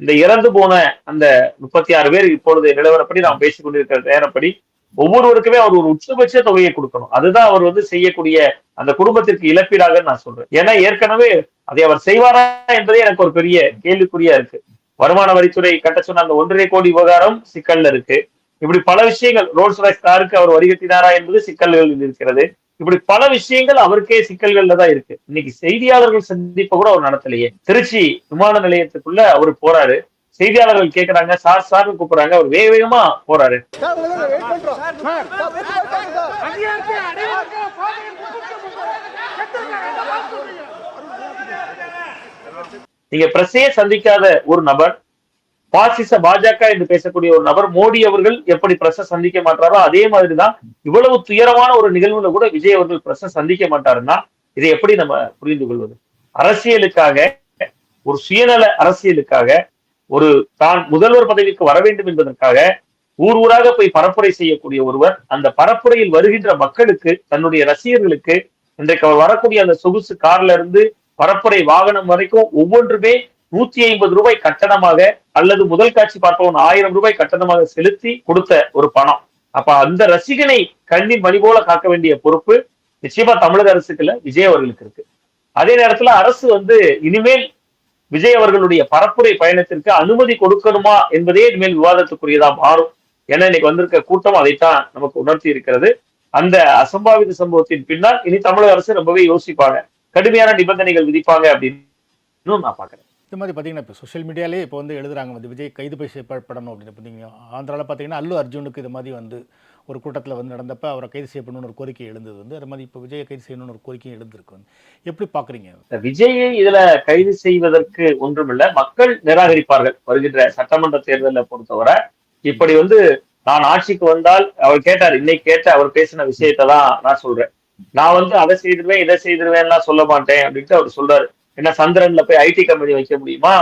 இந்த இறந்து போன அந்த முப்பத்தி ஆறு பேர் இப்பொழுது நிலவரப்படி நாம் பேசிக் கொண்டிருக்கிற நேரப்படி ஒவ்வொருவருக்குமே அவர் ஒரு உச்சபட்ச தொகையை கொடுக்கணும். அதுதான் அவர் வந்து செய்யக்கூடிய அந்த குடும்பத்திற்கு இழப்பீடாக நான் சொல்றேன். ஏன்னா ஏற்கனவே அதை அவர் செய்வாரா என்பதே எனக்கு ஒரு பெரிய கேள்விக்குறியா இருக்கு. வருமான வரித்துறை கட்ட சொன்ன அந்த ஒன்றரை கோடி விவகாரம் சிக்கல்ல இருக்கு. இப்படி பல விஷயங்கள் ரோல்ஸ் ராய்ஸ் காருக்கு அவர் வரிகட்டினாரா என்பது சிக்கல்களில் இருக்கிறது. இப்படி பல விஷயங்கள் அவருக்கே சிக்கல்கள்ல தான் இருக்கு. இன்னைக்கு செய்தியாளர்கள் சந்திப்ப கூட அவர் நடத்தலையே. திருச்சி விமான நிலையத்துக்குள்ள அவர் போறாரு. செய்தியாளர்கள் கேக்குறாங்க சார் சார் கூப்பிடுறாங்க. அவர் வேக வேகமா போறாரு. நீங்க பிரஸையே சந்திக்காத ஒரு நபர் பாசிச பாஜக என்று பேசக்கூடிய ஒரு நபர் மோடி அவர்கள் எப்படி பிரச சந்திக்க மாட்டாரோ அதே மாதிரிதான் இவ்வளவு துயரமான ஒரு நிகழ்வுல கூட விஜய் அவர்கள் பிரஸ சந்திக்க மாட்டாருன்னா இதை எப்படி நம்ம புரிந்து கொள்வது? அரசியலுக்காக ஒரு சுயநல அரசியலுக்காக ஒரு தான் முதல்வர் பதவிக்கு வர வேண்டும் என்பதற்காக ஊர் ஊராக போய் பரப்புரை செய்யக்கூடிய ஒருவர் அந்த பரப்புரையில் வருகின்ற மக்களுக்கு தன்னுடைய ரசிகர்களுக்கு இன்றைக்கு அவர் வரக்கூடிய அந்த சொகுசு கார்ல இருந்து பரப்புரை வாகனம் வரைக்கும் ஒவ்வொன்றுமே நூத்தி ஐம்பது ரூபாய் கட்டணமாக அல்லது முதல் காட்சி பார்ப்பவன் ஆயிரம் ரூபாய் கட்டணமாக செலுத்தி கொடுத்த ஒரு பணம். அப்ப அந்த ரசிகனை கண்ணின் மணி போல காக்க வேண்டிய பொறுப்பு நிச்சயமா தமிழக அரசுக்கு இல்ல விஜய் அவர்களுக்கு இருக்கு. அதே நேரத்துல அரசு வந்து இனிமேல் விஜய் அவர்களுடைய பரப்புரை பயணத்திற்கு அனுமதி கொடுக்கணுமா என்பதே இனிமேல் விவாதத்துக்குரியதா மாறும் ஏன்னா இன்னைக்கு வந்திருக்க கூட்டம் அதைத்தான் நமக்கு உணர்த்தி இருக்கிறது. அந்த அசம்பாவித சம்பவத்தின் பின்னால் இனி தமிழக அரசு ரொம்பவே யோசிப்பாங்க. கடுமையான நிபந்தனைகள் விதிப்பாங்க அப்படின்னு நான் பாக்குறேன் இது மாதிரி பார்த்தீங்கன்னா இப்போ சோஷியல் மீடியாலே இப்போ வந்து எழுதுறாங்க வந்து விஜய் கைது போய் செய்யப்படணும் அப்படின்னு. பார்த்தீங்கன்னா ஆந்திராவில் பார்த்தீங்கன்னா அல்லு அர்ஜுனுக்கு இது மாதிரி வந்து ஒரு கூட்டத்தில் வந்து நடந்தப்ப அவரை கைது செய்யப்படணும்னு ஒரு கோரிக்கை எழுந்தது வந்து. அது மாதிரி இப்போ விஜயை கைது செய்யணும்னு ஒரு கோரிக்கை எழுந்திருக்கு வந்து. எப்படி பார்க்குறீங்க? விஜயை இதுல கைது செய்வதற்கு ஒன்றுமில்ல. மக்கள் நிராகரிப்பார்கள். வருகின்ற சட்டமன்ற தேர்தலை பொறுத்தவரை இப்படி வந்து நான் ஆட்சிக்கு வந்தால் அவர் கேட்டார் இன்னைக்கு கேட்ட அவர் பேசின விஷயத்தை தான் நான் சொல்றேன். நான் வந்து அதை செய்திருவேன் இதை செய்திருவேன்லாம் சொல்ல மாட்டேன் அப்படின்ட்டு அவர் சொல்றாரு. என்ன சந்திரன்ல போய் ஐடி கம்பெனி வைக்க முடியுமா?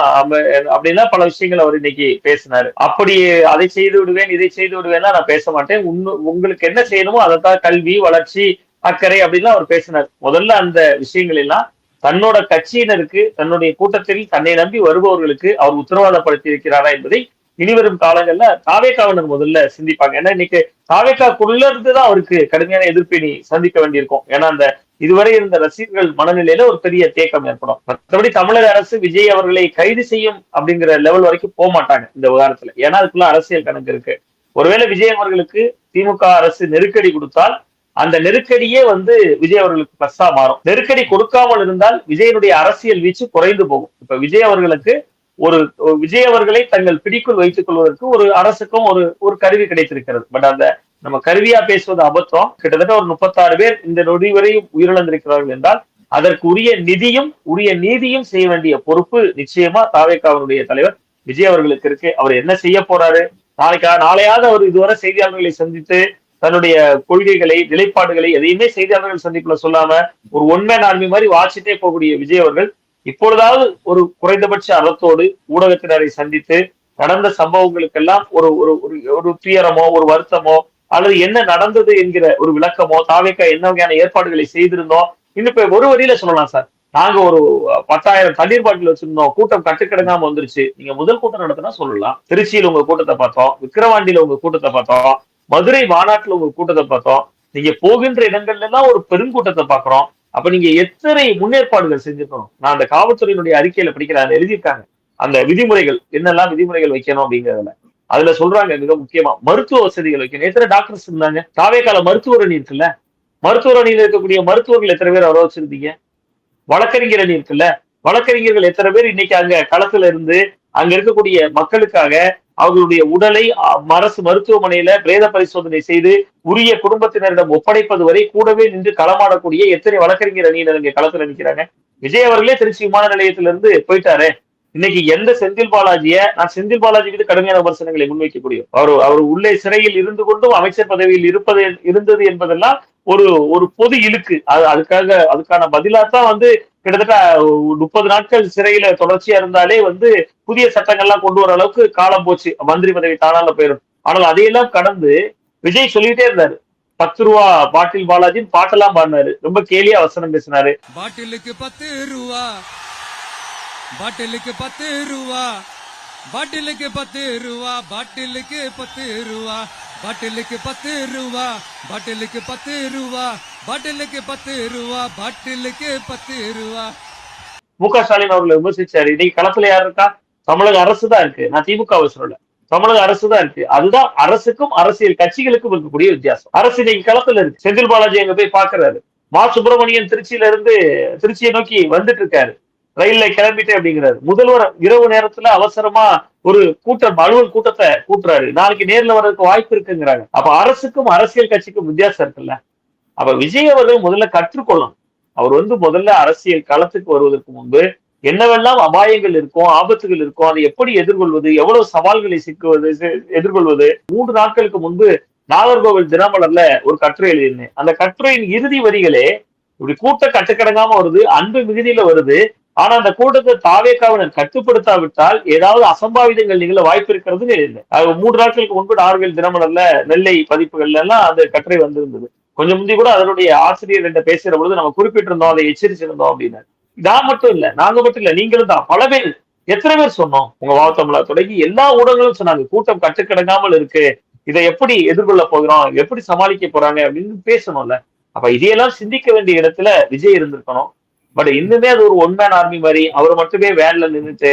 அப்படின்னா பல விஷயங்கள் அவர் இன்னைக்கு பேசினாரு. அப்படி அதை செய்து விடுவேன் இதை செய்து விடுவேன்னா நான் பேச மாட்டேன். உங்களுக்கு என்ன செய்யணுமோ அதைத்தான் கல்வி வளர்ச்சி அக்கறை அப்படின்லாம் அவர் பேசினார். முதல்ல அந்த விஷயங்கள் எல்லாம் தன்னோட கட்சியினருக்கு தன்னுடைய கூட்டத்தில் தன்னை நம்பி வருபவர்களுக்கு அவர் உத்தரவாதப்படுத்தி இருக்கிறாரா என்பதை இனிவரும் காலங்கள்ல தாவேக்காவினர் முதல்ல சிந்திப்பாங்க. ஏன்னா இன்னைக்கு தாவேக்காக்குள்ள இருந்துதான் அவருக்கு கடுமையான எதிர்ப்பினை சந்திக்க வேண்டியிருக்கும். ஏன்னா அந்த இதுவரை இருந்த ரசிகர்கள் மனநிலையில ஒரு பெரிய தேக்கம் ஏற்படும். மற்றபடி தமிழக அரசு விஜய் அவர்களை கைது செய்யும் அப்படிங்கிற லெவல் வரைக்கும் போக மாட்டாங்க இந்த விவகாரத்துல. ஏன்னா அதுக்குள்ள அரசியல் கணக்கு இருக்கு. ஒருவேளை விஜய் அவர்களுக்கு திமுக அரசு நெருக்கடி கொடுத்தால் அந்த நெருக்கடியே வந்து விஜய் அவர்களுக்கு பிளஸ்ஸா மாறும். நெருக்கடி கொடுக்காமல் இருந்தால் விஜயனுடைய அரசியல் வீச்சு குறைந்து போகும். இப்ப விஜய் அவர்களுக்கு ஒரு விஜய் அவர்களை தங்கள் பிடிக்குள் வைத்துக் கொள்வதற்கு ஒரு அரசுக்கும் ஒரு ஒரு கருவி கிடைத்திருக்கிறது. பட் அந்த நம்ம கருவியா பேசுவது அபத்தம். கிட்டத்தட்ட ஒரு முப்பத்தாறு பேர் இந்த நொடி வரையும் உயிரிழந்திருக்கிறார்கள் என்றால் அதற்கு உரிய நிதியும் உரிய நீதியும் செய்ய வேண்டிய பொறுப்பு நிச்சயமா தாவேக்காவனுடைய தலைவர் விஜய் அவர்களுக்கு இருக்கு. அவர் என்ன செய்ய போறாரு? நாளைக்கா நாளையாவது அவர் இதுவரை செய்தியாளர்களை சந்தித்து தன்னுடைய கொள்கைகளை நிலைப்பாடுகளை எதையுமே செய்தியாளர்கள் சந்திப்புல சொல்லாம ஒரு ஒன்மே நான்மை மாதிரி வாசிட்டே போகக்கூடிய விஜய் அவர்கள் இப்பொழுதாவது ஒரு குறைந்தபட்ச அறத்தோடு ஊடகத்தினரை சந்தித்து நடந்த சம்பவங்களுக்கெல்லாம் ஒரு ஒரு ஒரு ஒரு துயரமோ ஒரு வருத்தமோ அல்லது என்ன நடந்தது என்கிற ஒரு விளக்கமோ தாவேக்கா என்ன வகையான ஏற்பாடுகளை செய்திருந்தோம் இன்னும் இப்ப ஒரு வரியில சொல்லலாம் சார். நாங்க ஒரு பத்தாயிரம் தண்ணீர் பாட்டில் வச்சிருந்தோம் கூட்டம் கட்டுக்கிடங்காம வந்துருச்சு. நீங்க முதல் கூட்டம் நடத்தினா சொல்லலாம். திருச்சியில உங்க கூட்டத்தை பார்த்தோம் விக்கிரவாண்டியில உங்க கூட்டத்தை பார்த்தோம் மதுரை மாநாட்டுல உங்க கூட்டத்தை பார்த்தோம். நீங்க போகின்ற இடங்கள்ல எல்லாம் ஒரு பெருங்கூட்டத்தை பாக்குறோம் அப்ப நீங்க எத்தனை முன்னேற்பாடுகள் செஞ்சிருக்கணும்? நான் அந்த காவல்துறையினுடைய அறிக்கையில படிக்கிறேன் எழுதியிருக்காங்க. அந்த விதிமுறைகள் என்னெல்லாம் விதிமுறைகள் வைக்கணும் அப்படிங்கறதுல. அதுல சொல்றாங்க மிக முக்கியமா மருத்துவ வசதிகள் வைக்கணும். எத்தனை டாக்டர்ஸ் இருந்தாங்க? கால மருத்துவர் அணி இருக்குல்ல? மருத்துவர் அணியில் இருக்கக்கூடிய மருத்துவர்கள் எத்தனை பேர் வர வச்சிருந்தீங்க? வழக்கறிஞர் அணி இருக்குல்ல? வழக்கறிஞர்கள் எத்தனை பேர் இன்னைக்கு அங்க களத்துல இருந்து அங்க இருக்கக்கூடிய மக்களுக்காக அவர்களுடைய உடலை அரசு மருத்துவமனையில பிரேத பரிசோதனை செய்து உரிய குடும்பத்தினரிடம் ஒப்படைப்பது வரை கூடவே நின்று களமாடக்கூடிய எத்தனை வழக்கறிஞர் அணியினர் இங்க களத்துல நிற்கிறாங்க விஜய் அவர்களே திருச்சி விமான நிலையத்திலிருந்து போயிட்டாரு. இன்னைக்கு எந்த செந்தில் பாலாஜிய நான் செந்தில் பாலாஜி மீது கடுமையான விமர்சனங்களை முன்வைக்கக்கூடிய அவர் அவர் உள்ளே சிறையில் இருந்து கொண்டும் அமைச்சர் பதவியில் இருப்பது இருந்தது என்பதெல்லாம் ஒரு ஒரு பொது இழுக்கு. அது அதுக்காக அதுக்கான பதிலாத்தான் வந்து கிட்டத்தட்ட முப்பது நாட்கள் சிறையில தொடர்ச்சியா இருந்தாலே வந்து புதிய சட்டங்கள்லாம் கொண்டு வர அளவுக்கு காலம் போச்சு. மந்திரி பதவி தானால போயிடும். ஆனால் அதையெல்லாம் கடந்து விஜய் சொல்லிட்டே இருந்தாரு. பத்து ரூபா பாட்டில் பாலாஜின்னு பாட்டெல்லாம் பாடினாரு. ரொம்ப கேலியா வசனம் பேசினாரு. பாட்டிலுக்கு பத்து ரூபா. பாட்டிலுக்கு பத்து ரூபா. பாட்டிலுக்கு பத்து ரூபா. பாட்டிலுக்கு பத்து ரூபா. பாட்டிலுக்கு பத்து ரூபா பாட்டிலுக்கு பத்து ரூபா பாட்டிலுக்கு பத்து ரூபா பாட்டிலுக்கு பத்து ரூபா மு க ஸ்டாலின் அவர்களை விமர்சிச்சாரு. இன்னைக்கு களத்துல யார் இருக்கா? தமிழக அரசு தான் இருக்கு. நான் திமுகவை சொல்லல. தமிழக அரசு தான் இருக்கு. அதுதான் அரசுக்கும் அரசியல் கட்சிகளுக்கும் இருக்கக்கூடிய வித்தியாசம். அரசு இன்னைக்கு களத்துல இருக்கு. செந்தில் பாலாஜி அங்க போய் பாக்குறாரு. மா சுப்பிரமணியன் திருச்சியில இருந்து திருச்சியை நோக்கி வந்துட்டு இருக்காரு. ரயில்ல கிளம்பிட்டேன் அப்படிங்கிறாரு. முதல்வர் இரவு நேரத்துல அவசரமா ஒரு கூட்டம் அலுவல் கூட்டத்தை கூட்டுறாரு. நாளைக்கு நேர்ல வர்றதுக்கு வாய்ப்பு இருக்குங்கிறாங்க. அப்ப அரசுக்கும் அரசியல் கட்சிக்கும் வித்தியாசம் இருக்குல்ல. அப்ப விஜய் அவர்கள் முதல்ல கற்றுக்கொள்ளணும். அவர் வந்து முதல்ல அரசியல் களத்துக்கு வருவதற்கு முன்பு என்னவெல்லாம் அபாயங்கள் இருக்கும் ஆபத்துகள் இருக்கும் அதை எப்படி எதிர்கொள்வது எவ்வளவு சவால்களை சிக்குவது எதிர்கொள்வது மூன்று நாட்களுக்கு முன்பு நாகர்கோவில் தினமலர்ல ஒரு கட்டுரை எழுதினேன் அந்த கட்டுரையின் இறுதி வரிகளே இப்படி கூட்ட கட்டுக்கடங்காம வருது அன்பு மிகுதியில வருது ஆனா அந்த கூட்டத்தை தாவேக்காவினர் கட்டுப்படுத்தாவிட்டால் ஏதாவது அசம்பாவிதங்கள் நிகழ வாய்ப்பு இருக்கிறதுன்னு எழுதினேன் அது மூன்று நாட்களுக்கு முன்பு நார்வேல் தினமலர்ல நெல்லை பதிப்புகள்ல எல்லாம் அந்த கட்டுரை வந்திருந்தது. கொஞ்சம் முந்தி கூட அதனுடைய ஆசிரியர் என்ற பேசுற பொழுது நம்ம குறிப்பிட்டிருந்தோம் அதை எச்சரிச்சிருந்தோம் அப்படின்னு நான் மட்டும் இல்ல நாங்க மட்டும் இல்ல நீங்களும் தான். பல பேர் எத்தனை பேர் சொன்னோம்? உங்க வாவத்தமிழா தொடங்கி எல்லா ஊடகங்களும் சொன்னாங்க கூட்டம் கட்டுக்கடங்காமல் இருக்கு. இதை எப்படி எதிர்கொள்ள போகிறோம்? எப்படி சமாளிக்க போறாங்க அப்படின்னு பேசணும்ல. அப்ப இதையெல்லாம் சிந்திக்க வேண்டிய இடத்துல விஜய் இருந்திருக்கணும். பட் இன்னுமே அது ஒரு ஒன் மேன் ஆர்மி மாதிரி அவர் மட்டுமே வேன்ல நின்னுட்டு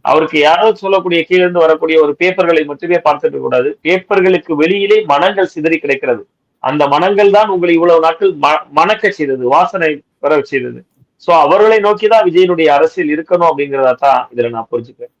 அவருக்கு யாரோ சொல்லக்கூடிய கீழே இருந்து வரக்கூடிய ஒரு பேப்பர்களை மட்டுமே பார்த்துட்டு கூடாது பேப்பர்களுக்கு வெளியிலே மனங்கள் சிதறி கிடைக்கிறது. அந்த மனங்கள் தான் உங்களை இவ்வளவு நாட்கள் ம- மணக்க செய்தது வாசனை பெற செய்தது. சோ அவர்களை நோக்கிதான் விஜயனுடைய அரசியல் இருக்கணும் அப்படிங்கிறதா தான் இதுல நான் புரிஞ்சுக்கிறேன்.